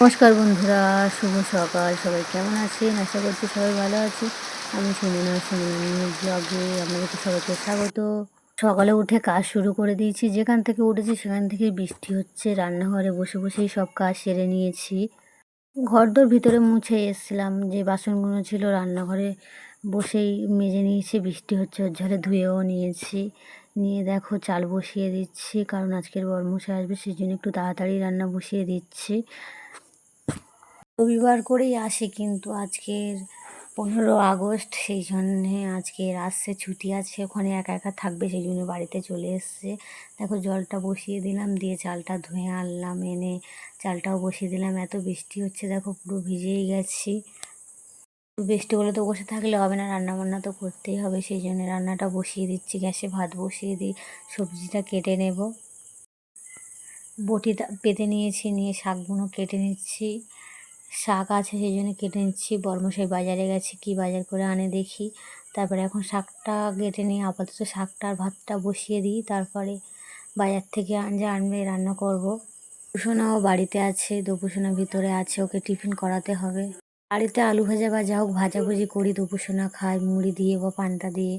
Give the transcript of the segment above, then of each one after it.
নমস্কার বন্ধুরা, শুভ সকাল। সবাই কেমন আছেন? আশা করছি সবাই ভালো আছে। আমি সুমনা সুমনা ব্লগে আপনাদেরকে সবাইকে স্বাগত। সকালে উঠে কাজ শুরু করে দিয়েছি। যেখান থেকে উঠেছি, সেখান থেকে বৃষ্টি হচ্ছে। রান্নাঘরে বসে বসেই সব কাজ সেরে নিয়েছি। ঘরদোর ভিতরে মুছে এসেছিলাম। যে বাসনগুলো ছিল, রান্নাঘরে বসেই মেজে নিয়েছি। বৃষ্টি হচ্ছে, ওর ঝালে ধুয়েও নিয়েছি। নিয়ে দেখো, চাল বসিয়ে দিচ্ছি। কারণ আজকের বর্মশাই আসবে, সেই জন্য একটু তাড়াতাড়ি রান্না বসিয়ে দিচ্ছি। রবিবার করেই আসে কিন্তু আজকের পনেরো আগস্ট, সেই জন্যে আজকের আসছে, ছুটি আছে, ওখানে একা একা থাকবে, সেই জন্য বাড়িতে চলে এসছে। দেখো জলটা বসিয়ে দিলাম, দিয়ে চালটা ধুয়ে আনলাম, এনে চালটাও বসিয়ে দিলাম। এত বৃষ্টি হচ্ছে, দেখো পুরো ভিজেই গেছি। বৃষ্টি হলে তো বসে থাকলে হবে না রান্না বান্না তো করতেই হবে, সেই জন্য রান্নাটা বসিয়ে দিচ্ছি, গ্যাসে ভাত বসিয়ে দিই, সবজিটা কেটে নেব। বটিটা পেতে নিয়েছি, নিয়ে শাকগুলো কেটে নিচ্ছি। শাক আছে সেই জন্য কেটে নিচ্ছি। বর্মশাই বাজারে গেছে, কি বাজার করে আনে দেখি। তারপরে এখন শাকটা কেটে নিয়ে আপাতত শাকটা আর ভাতটা বসিয়ে দিই। তারপরে বাজার থেকে যা আনবে রান্না করব। দুপুসোনাও বাড়িতে আছে দুপুসোনা ভিতরে আছে, ওকে টিফিন করাতে হবে। বাড়িতে আলু ভাজা বা যা হোক ভাজাভুজি করি দুপুসোনা খাই, মুড়ি দিয়ে বা পান্তা দিয়ে।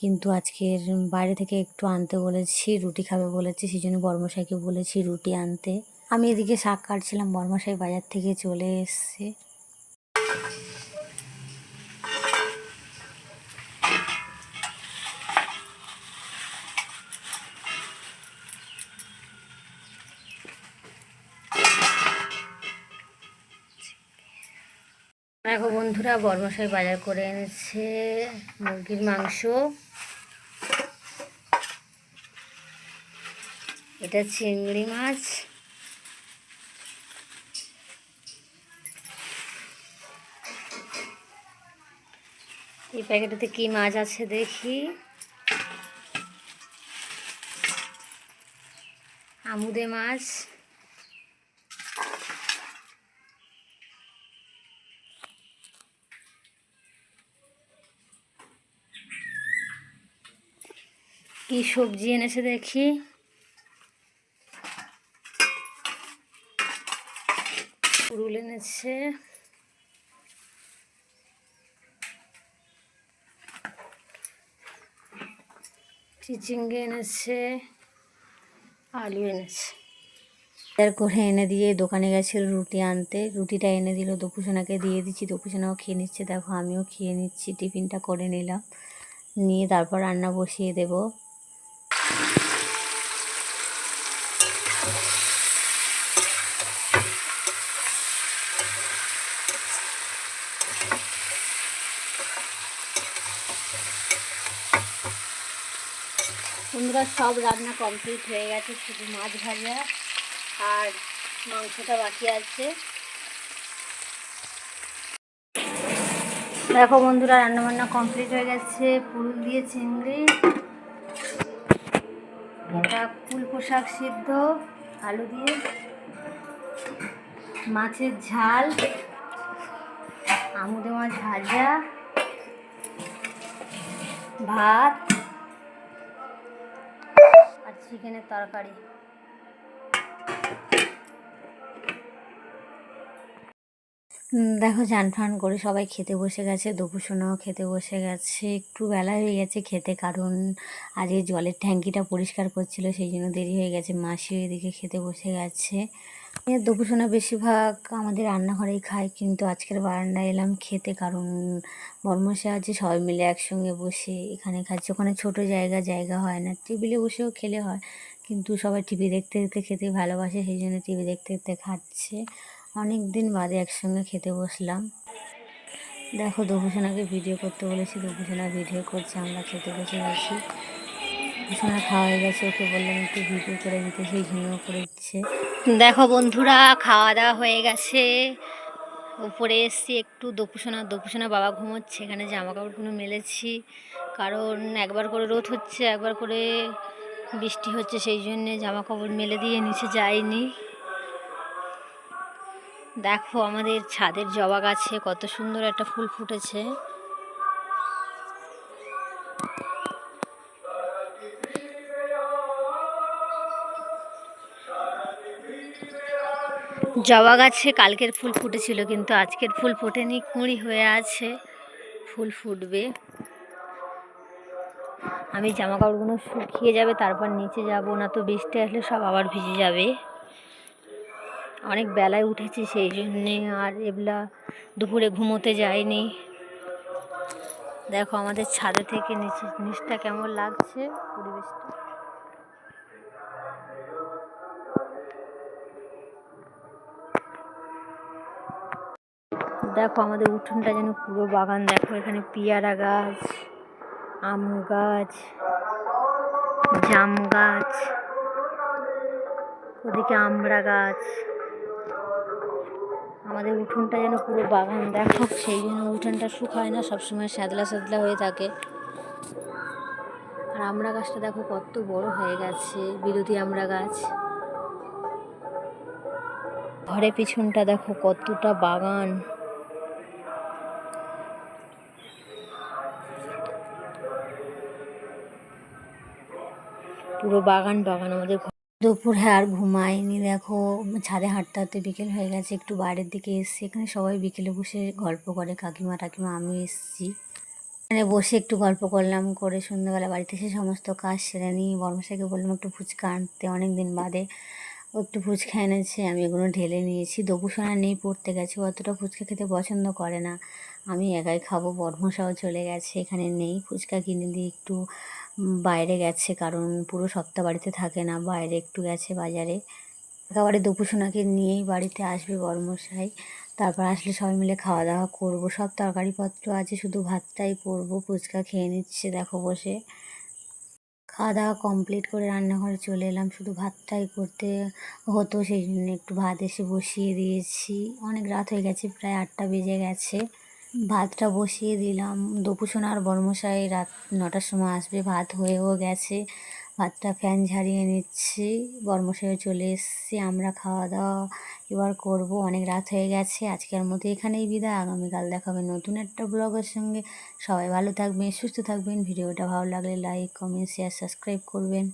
কিন্তু আজকের বাইরে থেকে একটু আনতে বলেছি, রুটি খাবে বলেছি, সেই জন্য বর্মশাইকে বলেছি রুটি আনতে। আমি এদিকে শাক কাটছিলাম, বর্মশাই বাজার থেকে চলে এসছে। দেখো বন্ধুরা, বর্মশাই বাজার করে এনেছে মুরগির মাংস। এটা চিংড়ি মাছ। এই প্যাকেটেতে কি মাছ আছে দেখি। আমুদে মাছ। কি সবজি এনেছে দেখি। পুরুল এনেছে। চিচিঙ্গে এনেছে, আলু এনেছে। বাজার করে এনে দিয়ে দোকানে গেছিল রুটি আনতে। রুটিটা এনে দিল দপুসোনাকে দিয়ে দিচ্ছি। দপুসোনাও খেয়ে নিচ্ছে। দেখো আমিও খেয়ে নিচ্ছি। টিফিনটা করে নিলাম। নিয়ে তারপর রান্না বসিয়ে দেব। বন্ধুরা, সব রান্না কমপ্লিট হয়ে গেছে, শুধু মাছ ভাজা আর মাংসটা বাকি আছে। দেখো বন্ধুরা রান্না বান্না কমপ্লিট হয়ে গেছে, পুরুল দিয়ে চিংড়ি এটা ফুল পোশাক সিদ্ধ, আলু দিয়ে, মাছের ঝাল, আমুদে মাছ ভাজা, ভাত চিকেনের তরকারি। দেখো চান ফান করে সবাই খেতে বসে গেছে দুপুরসোনাও খেতে বসে গেছে, একটু বেলা হয়ে গেছে খেতে, কারণ আজকে জলের ট্যাঙ্কিটা পরিষ্কার করছিল, সেই জন্য দেরি হয়ে গেছে মাসি ওইদিকে খেতে বসে গেছে। এ দুপুসোনা বেশিরভাগ আমাদের রান্নাঘরেই খায় কিন্তু আজকের বারান্দায় এলাম খেতে কারণ বর্মশে আছে, সবাই মিলে একসঙ্গে বসে এখানে খাচ্ছে। ওখানে ছোট জায়গা জায়গা হয় না। টেবিলে বসেও খেলে হয়, কিন্তু সবাই টিভি দেখতে দেখতে খেতে ভালোবাসে, সেই জন্য টিভি দেখতে দেখতে খাচ্ছে। অনেক দিন বাদে একসঙ্গে খেতে বসলাম। দেখো দুপুসোনাকে ভিডিও করতে বলেছি দুপুসোনা ভিডিও করছে, আমরা খেতে বসে গেছি। দুপুসোনা খাওয়া হয়ে গেছে, ওকে বললাম একটু ভিডিও করে দিতে, সেই জন্য করে দিচ্ছে দেখো বন্ধুরা খাওয়া দাওয়া হয়ে গেছে। উপরে এসছি একটু দুপুসোনা দুপুসোনা বাবা ঘুমোচ্ছে, এখানে জামা কাপড়গুলো মেলেছি। কারণ একবার করে রোদ হচ্ছে, একবার করে বৃষ্টি হচ্ছে, সেই জন্যে জামা কাপড় মেলে দিয়ে নিচে যাইনি। দেখো আমাদের ছাদের জবা গাছে কত সুন্দর একটা ফুল ফুটেছে। জবা গাছে কালকের ফুল ফুটেছিল, কিন্তু আজকের ফুল ফোটেনি, কুঁড়ি হয়ে আছে, ফুল ফুটবে। আমি জামা কাপড়গুলো শুকিয়ে যাবে, তারপর নিচে যাব, না তো বৃষ্টি আসলে সব আবার ভিজে যাবে। অনেক বেলায় উঠেছি সেই জন্যে, আর এগুলা দুপুরে ঘুমোতে যাইনি। দেখো আমাদের ছাদে থেকে নিচে নিচটা কেমন লাগছে, পরিবেশটা? দেখো আমাদের উঠোনটা যেন পুরো বাগান। দেখো এখানে পেয়ারা গাছ, আম গাছ জাম গাছ, ওদিকে আমড়া গাছ। আমাদের উঠোনটা যেন পুরো বাগান। দেখো, সেই জন্য উঠোনটা শুকায় না, সবসময় স্যাঁতলা স্যাঁতলা হয়ে থাকে। আর আমড়া গাছটা দেখো কত বড় হয়ে গেছে, বিরোধী আমড়া গাছ। ঘরের পিছনটা দেখো কতটা বাগান। পুরো বাগান বাগান, আমাদের দুপুরে আর ঘুমাইনি দেখো, ছাদে হাঁটতে হাঁটতে বিকেল হয়ে গেছে, একটু বাইরের দিকে এসছি, এখানে সবাই বিকেলে বসে গল্প করে, কাকিমা টাকিমা আমি এসছি। এখানে বসে একটু গল্প করলাম, করে সন্ধ্যাবেলা বাড়িতে এসে সমস্ত কাজ সেরে নিই বর্মশাইকে বললাম একটু ফুচকা আনতে অনেক দিন বাদে একটু ফুচকা এনেছে, আমি এগুলো ঢেলে নিয়েছি দপুসোনা নেই, পড়তে গেছে অতটা ফুচকা খেতে পছন্দ করে না, আমি একাই খাব বর্মশাও চলে গেছে, এখানে নেই, ফুচকা কিনে দিয়ে একটু বাইরে গেছে, কারণ পুরো সপ্তাহ বাড়িতে থাকে না, বাইরে একটু গেছে বাজারে। একেবারে দুপুসোনাকে নিয়েই বাড়িতে আসবে বর্মশাই। তারপর আসলে সবাই মিলে খাওয়া দাওয়া করব। সব তরকারিপত্র আছে, শুধু ভাতটাই করব, ফুচকা খেয়ে নিচ্ছে দেখো বসে। খাওয়া দাওয়া কমপ্লিট করে রান্নাঘরে চলে এলাম, শুধু ভাতটাই করতে হতো, সেই জন্য একটু ভাত এসে বসিয়ে দিয়েছি। অনেক রাত হয়ে গেছে, প্রায় আটটা বেজে গেছে। ভাতটা বসিয়ে দিলাম। দপুসোনা আর বর্মশাই রাত নটার সময় আসবে, ভাত হয়েও গেছে। ভাতটা ফ্যান ঝাড়িয়ে নিচ্ছি। বর্মশাইও চলে এসছি, আমরা খাওয়া দাওয়া এবার করব। অনেক রাত হয়ে গেছে, আজকের মতো এখানেই বিদায়। আগামীকাল দেখাবে নতুন একটা ব্লগের সঙ্গে। সবাই ভালো থাকবেন, সুস্থ থাকবেন। ভিডিওটা ভালো লাগলে লাইক কমেন্ট শেয়ার সাবস্ক্রাইব করবেন।